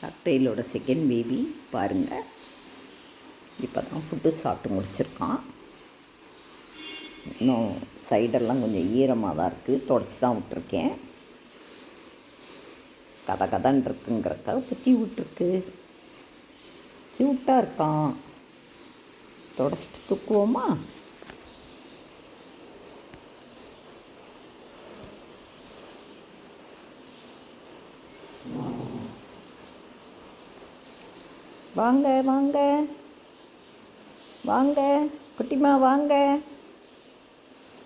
கட்டையிலோட second baby பாருங்கள் இப்போ தான் ஃபுட்டு சாப்பிட்டு முடிச்சிருக்கான். இன்னும் சைடெல்லாம் கொஞ்சம் ஈரமாக தான் இருக்குது தொடச்சி தான் விட்ருக்கேன் கதை கதன் இருக்குங்கிறக்காக பற்றி விட்ருக்கு க்யூட்டாக இருக்கான். தொடச்சிட்டு தூக்குவோமா? வாங்க வாங்க. வாங்க குட்டிமா வாங்க.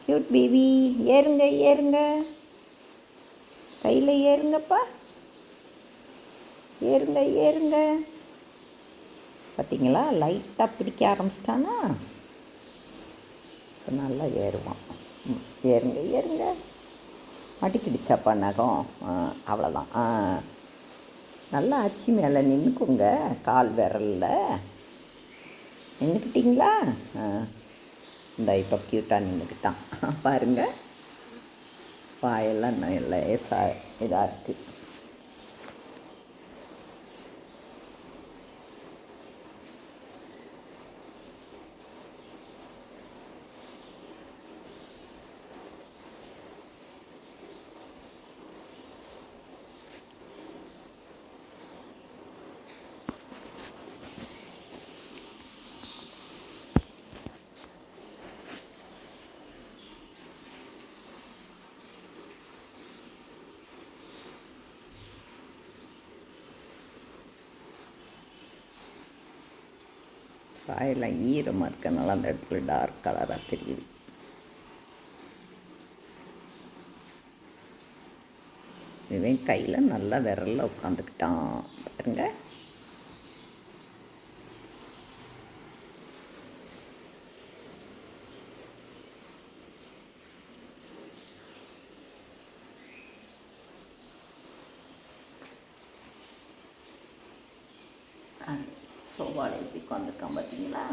க்யூட் பேபி ஏறுங்க ஏறுங்க. கையில் ஏறுங்கப்பா. ஏறுங்க ஏறுங்க. பார்த்தீங்களா லைட்டாக பிடிக்க ஆரம்பிச்சிட்டானா? இப்போ நல்லா ஏறுவான். ம், ஏறுங்க ஏறுங்க. அடிக்கிடுச்சாப்பா நகம். ஆ, அவ்வளோதான் ஆ. நல்லா அச்சி மேலே நின்றுக்குங்க கால் விரலில். நின்றுக்கிட்டிங்களா இந்த இப்போ க்யூட்டாக நின்றுக்கிட்டான் பாருங்கள் பாயெல்லாம் நல்ல லேசாக இதாக இருக்குது வாயெல்லாம் ஈரமாக இருக்கனால அந்த இடத்துல டார்க் கலராக தெரியுது. இவன் கையில் நல்லா விரலில் உட்காந்துக்கிட்டான். பாருங்க. சோபாவில் எப்படி உட்காந்துருக்கான் பார்த்தீங்களா